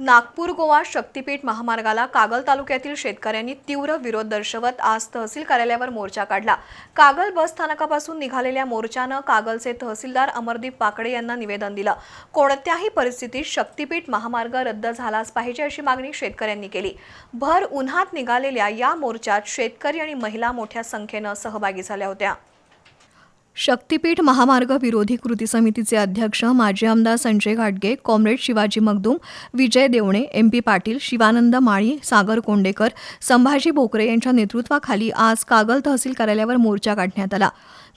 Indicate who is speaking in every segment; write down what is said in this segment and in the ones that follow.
Speaker 1: नागपूर गोवा शक्तीपीठ महामार्गाला कागल तालुक्यातील शेतकऱ्यांनी तीव्र विरोध दर्शवत आज तहसील कार्यालयावर मोर्चा काढला. कागल बस स्थानकापासून निघालेल्या मोर्चानं कागलचे तहसीलदार अमरदीप पाकडे यांना निवेदन दिलं. कोणत्याही परिस्थितीत शक्तीपीठ महामार्ग रद्द झालाच पाहिजे अशी मागणी शेतकऱ्यांनी केली. भर उन्हात निघालेल्या या मोर्चात शेतकरी आणि महिला मोठ्या संख्येनं सहभागी झाल्या होत्या. शक्तीपीठ महामार्ग विरोधी कृती समितीचे अध्यक्ष माजी आमदार संजय घाटगे comrade Shivaji Magdum Vijay Devane M P Patil Shivanand Mali Sagar Kondekar Sambhaji Bokare यांच्या नेतृत्वाखाली आज कागल तहसील कार्यालयावर मोर्चा काढण्यात आला.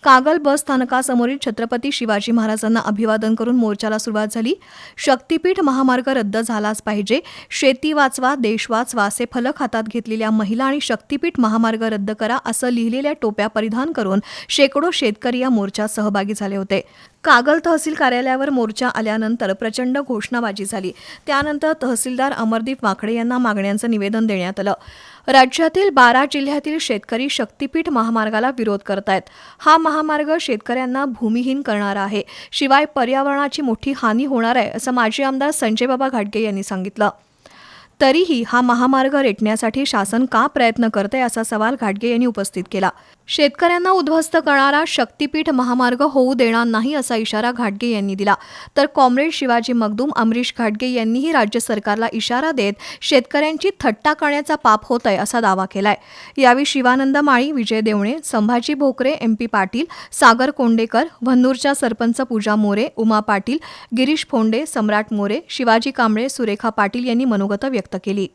Speaker 1: कागल बस स्थानकासमोरील छत्रपती शिवाजी महाराजांना अभिवादन करून मोर्चाला सुरुवात झाली. शक्तीपीठ महामार्ग रद्द झालाच पाहिजे. शेती वाचवा देश वाचवा असे फलक हातात घेतलेल्या महिला आणि शक्तीपीठ महामार्ग रद्द करा असं लिहिलेल्या टोप्या परिधान करून शेकडो शेतकरी या मोर्चात सहभागी झाले होते. कागल तहसील कार्यालयावर मोर्चा आल्यानंतर प्रचंड घोषणाबाजी झाली. त्यानंतर तहसीलदार अमरदीप वाकडे यांना मागण्यांचं निवेदन देण्यात आलं. राज्यातील बारा जिल्ह्यातील शेतकरी शक्तीपीठ महामार्गाला विरोध करतायत. हा महामार्ग शेतकऱ्यांना भूमिहीन करणारा आहे. शिवाय पर्यावरणाची मोठी हानी होणार आहे असं माजी आमदार संजयबाबा घाटगे यांनी सांगितलं. तरीही हा महामार्ग रेटण्यासाठी शासन का प्रयत्न करते असा सवाल घाटगे यांनी उपस्थित केला. शेतकऱ्यांना उद्ध्वस्त करणारा शक्तीपीठ महामार्ग होऊ देणार नाही असा इशारा घाटगे यांनी दिला. तर कॉम्रेड शिवाजी मगदूम अमरीश घाटगे यांनीही राज्य सरकारला इशारा देत शेतकऱ्यांची थट्टा करण्याचा पाप होत आहे असा दावा केलाय. यावेळी शिवानंद माळी विजय देवणे संभाजी भोकरे एम पी पाटील सागर कोंडेकर भन्नूरच्या सरपंच पूजा मोरे उमा पाटील गिरीश फोंडे सम्राट मोरे शिवाजी कांबळे सुरेखा पाटील यांनी मनोगत व्यक्त केली.